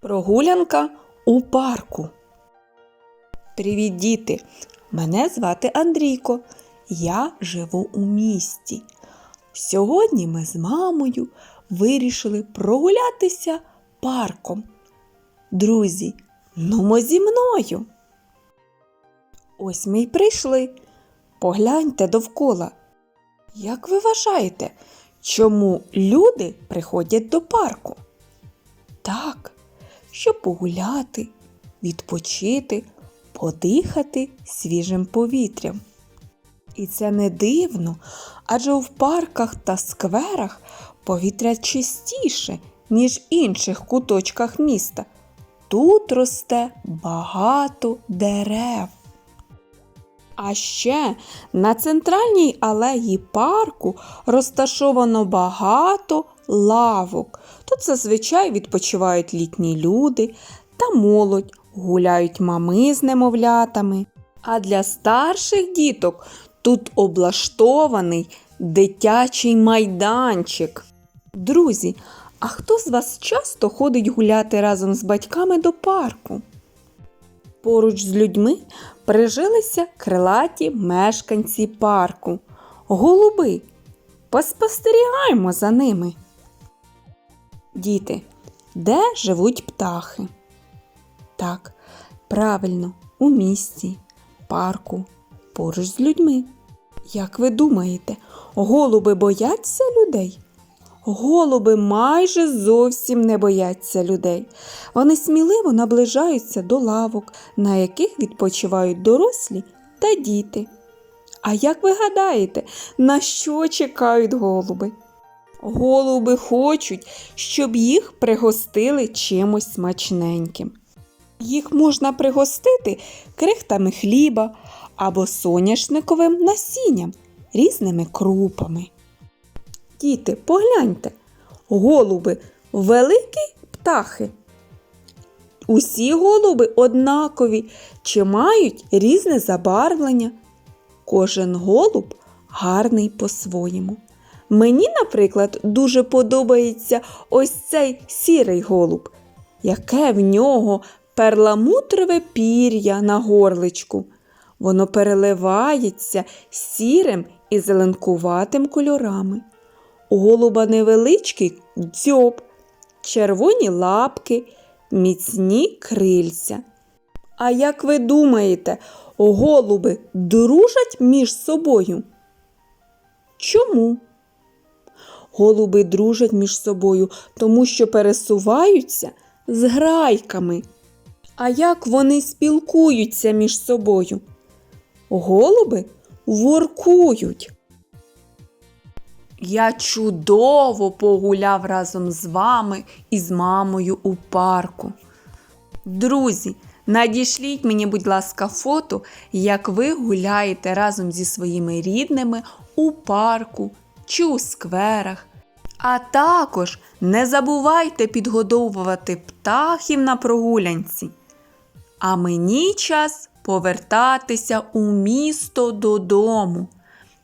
Прогулянка у парку. Привіт, діти! Мене звати Андрійко. Я живу у місті. Сьогодні ми з мамою вирішили прогулятися парком. Друзі, нумо зі мною. Ось ми й прийшли. Погляньте довкола. Як ви вважаєте, чому люди приходять до парку? Так, щоб погуляти, відпочити, подихати свіжим повітрям. І це не дивно, адже в парках та скверах повітря чистіше, ніж в інших куточках міста. Тут росте багато дерев. А ще на центральній алеї парку розташовано багато лавок. Тут зазвичай відпочивають літні люди та молодь, гуляють мами з немовлятами. А для старших діток тут облаштований дитячий майданчик. Друзі, а хто з вас часто ходить гуляти разом з батьками до парку? Поруч з людьми прижилися крилаті мешканці парку. Голуби. Поспостерігаємо за ними. Діти, де живуть птахи? Так, правильно, у місті, парку, поруч з людьми. Як ви думаєте, голуби бояться людей? Голуби майже зовсім не бояться людей. Вони сміливо наближаються до лавок, на яких відпочивають дорослі та діти. А як ви гадаєте, на що чекають голуби? Голуби хочуть, щоб їх пригостили чимось смачненьким. Їх можна пригостити крихтами хліба або соняшниковим насінням, різними крупами. Діти, погляньте, голуби великі птахи. Усі голуби однакові чи мають різне забарвлення. Кожен голуб гарний по-своєму. Мені, наприклад, дуже подобається ось цей сірий голуб, яке в нього перламутрове пір'я на горличку. Воно переливається сірим і зеленкуватим кольорами. Голуба невеличкий дзьоб, червоні лапки, міцні крильця. А як ви думаєте, голуби дружать між собою? Чому? Голуби дружать між собою, тому що пересуваються з грайками. А як вони спілкуються між собою? Голуби воркують. Я чудово погуляв разом з вами і з мамою у парку. Друзі, надішліть мені, будь ласка, фото, як ви гуляєте разом зі своїми рідними у парку чи у скверах. А також не забувайте підгодовувати птахів на прогулянці. А мені час повертатися у місто додому.